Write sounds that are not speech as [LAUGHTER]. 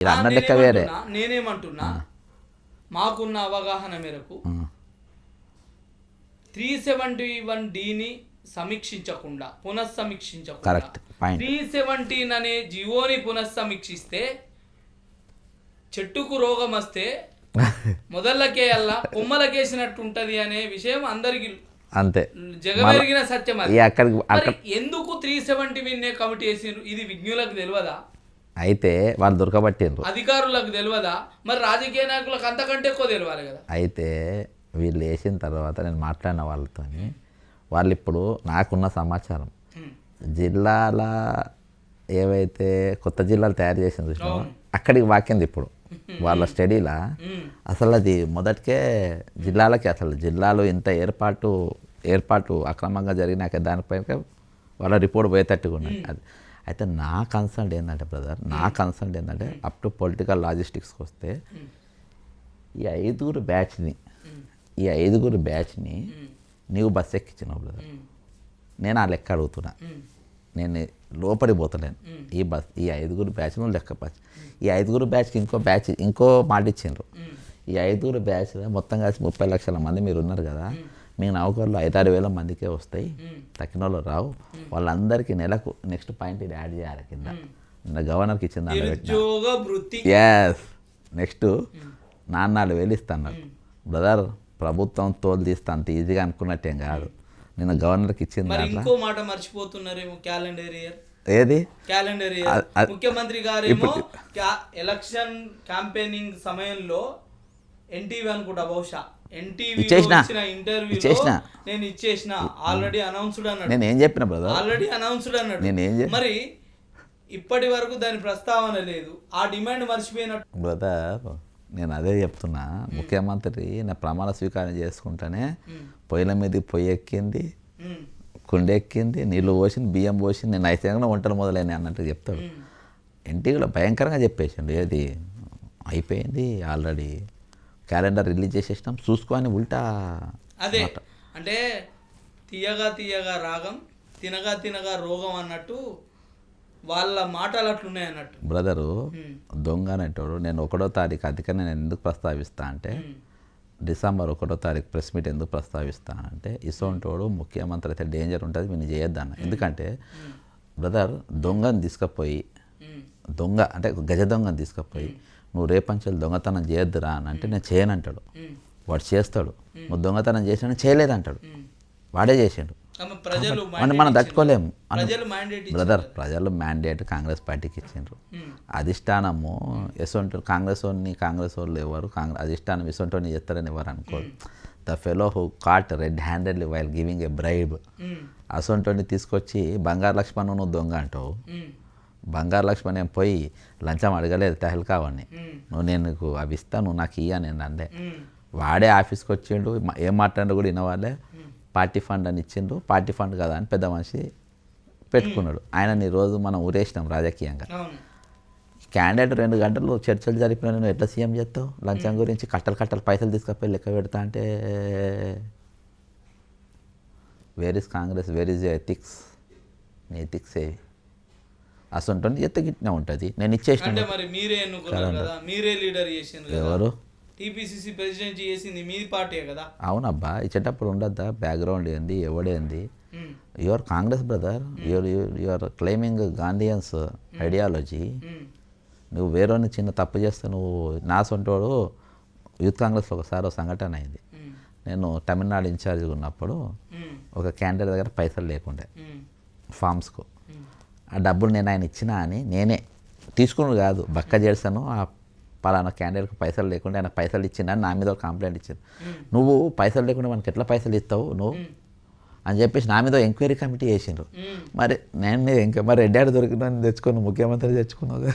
ఇది అన్న లెక్క వేరే. నేనేమంటున్నా- మాకున్న అవగాహన మేరకు. త్రీ సెవెంటీ వన్ డిని సమీక్షించకుండా పునఃసమీక్షించకుండా కరెక్ట్ త్రీ సెవెంటీన్ అనే జియోని పునఃసమీక్షిస్తే చెట్టుకు రోగం వస్తే [LAUGHS] మొదళ్ళకే అల్లా కొమ్మలకేసినట్టు ఉంటది అనే విషయం అందరికి అంతే. జగమెరిగిన సత్యం అది. ఎందుకు త్రీ సెవెంటీ విన్నే కమిటీ వేసిండ్రు? ఇది విజ్ఞులకు తెలియదా? అయితే వాళ్ళు దొరకబట్టిండ్రు. అధికారులకు తెలియదా మరి రాజకీయ నాయకులకు అంతకంటే ఎక్కువ తెలియాలి కదా. అయితే వీళ్ళు వేసిన తర్వాత నేను మాట్లాడిన వాళ్ళతో వాళ్ళు ఇప్పుడు నాకున్న సమాచారం. జిల్లాల ఏవైతే కొత్త జిల్లాలు తయారు చేసిన చూసినావో? అక్కడికి వాకింది ఇప్పుడు. [LAUGHS] వాళ్ళ స్టడీలా. అసలు అది మొదటికే జిల్లాలకి అసలు జిల్లాలో ఇంత ఏర్పాటు ఏర్పాటు అక్రమంగా జరిగినాక దానిపైన వాళ్ళ రిపోర్ట్ పోయేటట్టుగా ఉన్నాయి. అది అయితే నా కన్సర్న్ ఏంటంటే బ్రదర్ నా కన్సర్న్ ఏంటంటే అప్ టు పొలిటికల్ లాజిస్టిక్స్కి వస్తే ఈ ఐదుగురు బ్యాచ్ని ఈ ఐదుగురు బ్యాచ్ని నీవు బస్ ఎక్కించినావు బ్రదర్ ఉమ్. నేను ఆ లెక్క అడుగుతున్నా. నేను లోపలికి పోతలేను. ఈ బస్ ఈ ఐదుగురు బ్యాచ్ లెక్క బ్యాచ్ ఈ ఐదుగురు బ్యాచ్కి ఇంకో బ్యాచ్ ఇంకో మాట ఇచ్చిండ్రు. ఈ ఐదుగురు బ్యాచ్ మొత్తం కలిసి ముప్పై లక్షల మంది మీరు ఉన్నారు కదా. మీ నౌకర్లు ఐదారు వేల మందికే వస్తాయి. తక్కిన వాళ్ళు రావు. వాళ్ళందరికీ నెలకు నెక్స్ట్ పాయింట్ ఇది యాడ్ చేయాలి కింద. నిన్న గవర్నర్కి వృత్తి. ఎస్ నెక్స్ట్ నాన్నాళ్ళు వేలు ఇస్తాను బ్రదర్ ప్రభుత్వం తోలు తీస్తా అంత ఈజీగా అనుకున్నట్టేం కాదు. నిన్న గవర్నర్కి దాంట్లో ఇంకో మాట మర్చిపోతున్నారేమో క్యాలెండర్ ఇయర్. ఏది? Calendar year. ముఖ్యమంత్రి గారేమో ఎలక్షన్ క్యాంపెయినింగ్ సమయంలో ఎన్టీవీ అనుకుంటా బహుశా. ఇచ్చేసిన. నేను ఇచ్చేసిన. ఆల్రెడీ అనౌన్స్డ్ అన్నాడు. నేను ఏం చెప్పిన బ్రదర్ ఆల్రెడీ అనౌన్స్డ్ అన్నాడు. నేను ఏం మరి ఇప్పటి వరకు దాని ప్రస్తావన లేదు. ఆ డిమాండ్ మర్చిపోయినట్టు. బ్రదర్ నేను అదే చెప్తున్నా. ముఖ్యమంత్రి నా ప్రమాణ స్వీకారం చేసుకుంటేనే పొయ్యిల మీద పొయ్యి ఎక్కింది ఉమ్, కుండెక్కింది నీళ్ళు పోసింది బియ్యం పోసింది నేను ఐతంగా వంటలు మొదలైనవి అన్నట్టు చెప్తాడు. ఎన్టీవీలో భయంకరంగా చెప్పేసిండు. ఏది? అయిపోయింది ఆల్రెడీ. Calendar release చేసేసినాం. చూసుకొని ఉల్టా అదే అంటే తీయగా తీయగా రాగం తినగా తినగా రోగం అన్నట్టు వాళ్ళ మాటలు అట్లున్నాయి అన్నట్టు. బ్రదరు దొంగ అనేటోడు నేను ఒకటో తారీఖు అధికంగా నేను ఎందుకు ప్రస్తావిస్తా అంటే డిసెంబర్ ఒకటో తారీఖు ప్రెస్ మీట్ ఎందుకు ప్రస్తావిస్తానంటే ఇసోంటోడు ముఖ్యమంత్రి అయితే డేంజర్ ఉంటుంది మీరు చేయొద్దన్న. ఎందుకంటే బ్రదర్ దొంగని తీసుకుపోయి దొంగ అంటే గజ దొంగని తీసుకుపోయి నువ్వు రేపంచెలు దొంగతనం చేయొద్దురా అని అంటే నేను చేయనంటాడు. వాడు చేస్తాడు. నువ్వు దొంగతనం చేసినా చేయలేదంటాడు. వాడే చేసిండు. ప్రజలు మనం. తట్టుకోలేము. బ్రదర్ ప్రజలు మ్యాండేట్ కాంగ్రెస్ పార్టీకి ఇచ్చిండ్రు. అధిష్టానము ఎసొంటి కాంగ్రెస్ వాళ్ళని కాంగ్రెస్ వాళ్ళు ఎవరు? కాంగ్రెస్ అధిష్టానం ఎసొంటి చేస్తారని ఎవరు అనుకోరు. The fellow who caught red handedly while giving a bribe అసొంటి తీసుకొచ్చి బంగారు లక్ష్మణ్ నువ్వు దొంగ అంటావు. బంగారు లక్ష్మణ్ ఏం పోయి లంచం అడగలేదు తహల్కావాడిని నువ్వు నేను నీకు అవి ఇస్తా నువ్వు నాకు ఇయ్య నేను అందే. వాడే ఆఫీస్కి వచ్చిండు ఏం మాట్లాడినా కూడా వినవాళ్ళే పార్టీ ఫండ్ అని ఇచ్చిండు. పార్టీ ఫండ్ కదా అని పెద్ద మనిషి పెట్టుకున్నాడు. ఆయనని రోజు మనం ఊరేసినాం రాజకీయంగా. క్యాండిడేట్ రెండు గంటలు చర్చలు జరిపిన నువ్వు ఎట్లా సీఎం చేస్తావు? లంచం గురించి కట్టలు కట్టలు పైసలు తీసుకపోయి లెక్క పెడతా అంటే where is Congress where is ethics నీ ఎథిక్స్ ఏవి? అసలు ఎత్త గిట్టినా ఉంటుంది. నేను ఇచ్చేసిన అంటే మరి మీరే ఎన్నుకున్నారు కదా? మీరే లీడర్ చేసిండ్రు కదా? ఎవరు? టీపీసీసీ ప్రెసిడెంట్ చేసింది మీ పార్టీ కదా? అవునబ్బా ఇచ్చేటప్పుడు ఉండద్దా? బ్యాక్గ్రౌండ్ ఏంది? ఎవడేంది your Congress brother your your claiming Gandhians ideology. నువ్వు వేరేని చిన్న తప్పు చేస్తే నువ్వు నా సొంటోడు యూత్ కాంగ్రెస్లో ఒకసారి ఒక సంఘటన అయింది. నేను తమిళనాడు ఇన్ఛార్జ్గా ఉన్నప్పుడు ఒక క్యాండిడేట్ దగ్గర పైసలు లేకుండే ఫామ్స్కు. ఆ డబ్బులు నేను ఆయన ఇచ్చినా అని నేనే తీసుకుని కాదు. బక్క చేస్తాను ఆ పలానా క్యాండిడేట్కి పైసలు లేకుండా ఆయన పైసలు ఇచ్చిండు అని నా మీద ఒక కంప్లైంట్ ఇచ్చింది నువ్వు పైసలు లేకుండా మనకి ఎట్లా పైసలు ఇస్తావు నువ్వు? అని చెప్పేసి నా మీద ఎంక్వైరీ కమిటీ చేసిండ్రు. మరి నేను ఇంకా మరి రెడ్డి దొరికిన తెచ్చుకుని ముఖ్యమంత్రి తెచ్చుకున్నావు కదా.